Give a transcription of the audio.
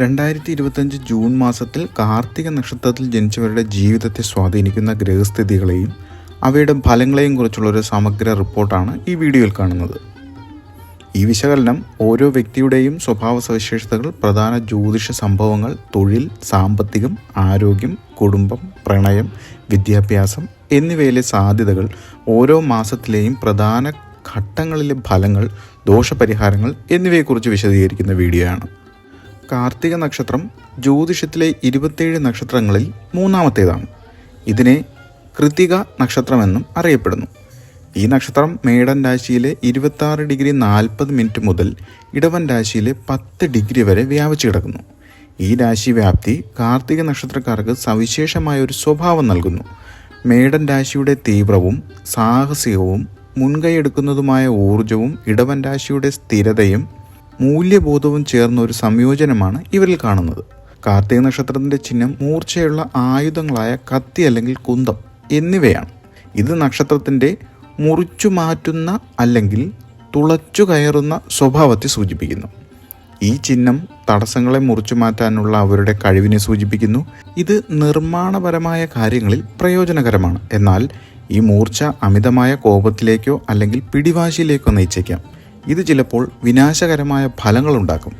രണ്ടായിരത്തി ഇരുപത്തഞ്ച് ജൂൺ മാസത്തിൽ കാർത്തിക നക്ഷത്രത്തിൽ ജനിച്ചവരുടെ ജീവിതത്തെ സ്വാധീനിക്കുന്ന ഗ്രഹസ്ഥിതികളെയും അവയുടെ ഫലങ്ങളെയും കുറിച്ചുള്ള ഒരു സമഗ്ര റിപ്പോർട്ടാണ് ഈ വീഡിയോയിൽ കാണുന്നത്. ഈ വിശകലനം ഓരോ വ്യക്തിയുടെയും സ്വഭാവ സവിശേഷതകൾ പ്രധാന ജ്യോതിഷ സംഭവങ്ങൾ തൊഴിൽ സാമ്പത്തികം ആരോഗ്യം കുടുംബം പ്രണയം വിദ്യാഭ്യാസം എന്നിവയിലെ സാധ്യതകൾ ഓരോ മാസത്തിലെയും പ്രധാന ഘട്ടങ്ങളിലെ ഫലങ്ങൾ ദോഷപരിഹാരങ്ങൾ എന്നിവയെക്കുറിച്ച് വിശദീകരിക്കുന്ന വീഡിയോ ആണ് കാർത്തിക നക്ഷത്രം ജ്യോതിഷത്തിലെ ഇരുപത്തേഴ് നക്ഷത്രങ്ങളിൽ മൂന്നാമത്തേതാണ്. ഇതിനെ കൃതിക നക്ഷത്രമെന്നും അറിയപ്പെടുന്നു. ഈ നക്ഷത്രം മേടൻ രാശിയിലെ ഇരുപത്താറ് ഡിഗ്രി നാൽപ്പത് മിനിറ്റ് മുതൽ ഇടവൻ രാശിയിലെ പത്ത് ഡിഗ്രി വരെ വ്യാപിച്ചു കിടക്കുന്നു. ഈ രാശി വ്യാപ്തി കാർത്തിക നക്ഷത്രക്കാർക്ക് സവിശേഷമായ ഒരു സ്വഭാവം നൽകുന്നു. മേടൻ രാശിയുടെ തീവ്രവും സാഹസികവും മുൻകൈയെടുക്കുന്നതുമായ ഊർജവും ഇടവൻ രാശിയുടെ സ്ഥിരതയും മൂല്യബോധവും ചേർന്ന ഒരു സംയോജനമാണ് ഇവരിൽ കാണുന്നത്. കാർത്തിക നക്ഷത്രത്തിന്റെ ചിഹ്നം മൂർച്ചയുള്ള ആയുധങ്ങളായ കത്തി അല്ലെങ്കിൽ കുന്തം എന്നിവയാണ്. ഇത് നക്ഷത്രത്തിന്റെ മുറിച്ചു മാറ്റുന്ന അല്ലെങ്കിൽ തുളച്ചു കയറുന്ന സ്വഭാവത്തെ സൂചിപ്പിക്കുന്നു. ഈ ചിഹ്നം തടസ്സങ്ങളെ മുറിച്ചു മാറ്റാനുള്ള അവരുടെ കഴിവിനെ സൂചിപ്പിക്കുന്നു. ഇത് നിർമ്മാണപരമായ കാര്യങ്ങളിൽ പ്രയോജനകരമാണ്. എന്നാൽ ഈ മൂർച്ച അമിതമായ കോപത്തിലേക്കോ അല്ലെങ്കിൽ പിടിവാശിയിലേക്കോ നയിച്ചേക്കാം. ഇത് ചിലപ്പോൾ വിനാശകരമായ ഫലങ്ങളുണ്ടാക്കും.